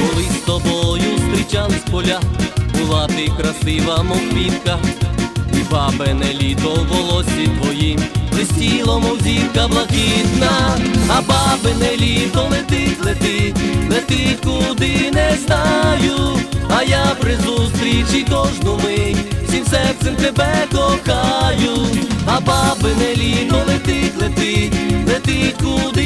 Коли з тобою зустрічались поля, була ти красива, мов квітка, і бабине літо в волосі твоїм, блистіло, мов зірка блакитна, а бабине літо летить, летить, летить куди не знаю, а я при зустрічі кожну мить, серцем тебе кохаю, а бабине літо летить, летить, летить кудись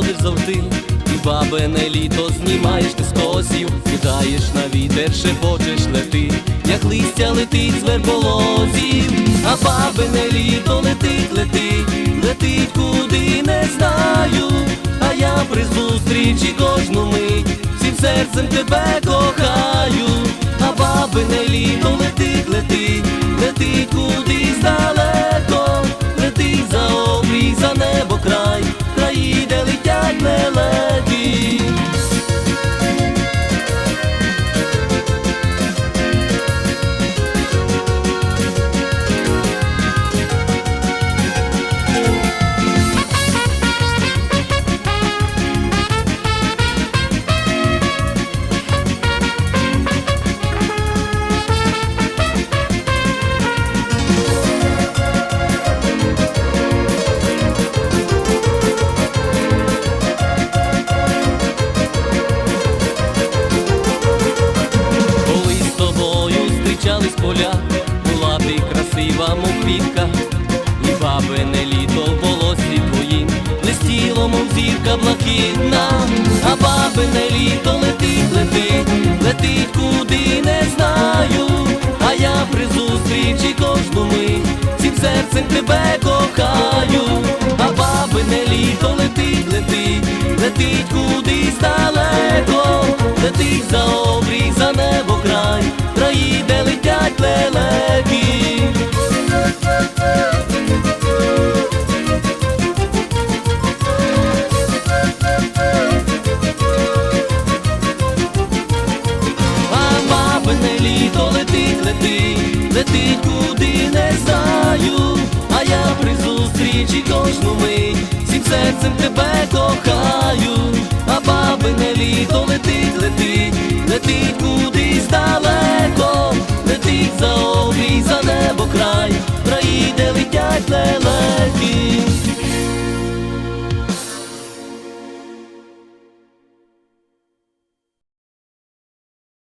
приходиш завжди, і бабине літо знімаєш ти з косів, кидаєш на вітер, шепочеш лети, як листя летить з верболозів, а бабине літо летить, летить, летить куди не знаю, а я при зустрічі кожну мить, всім серцем тебе кохаю, а бабине літо летить, летить поля, була ти красива, мов квітка, і бабине літо в волосі твоїм, листіло, мов зірка блакитна, а бабине літо летить, летить, летить куди не знаю, а я при зустрічі кожну мить, всім серцем тебе кохаю, а бабине літо летить, летить, летить кудись далеко, летить за летить, летить, куди не знаю, а я при зустрічі кожну мить, всім серцем тебе кохаю, а бабине літо летить, летить,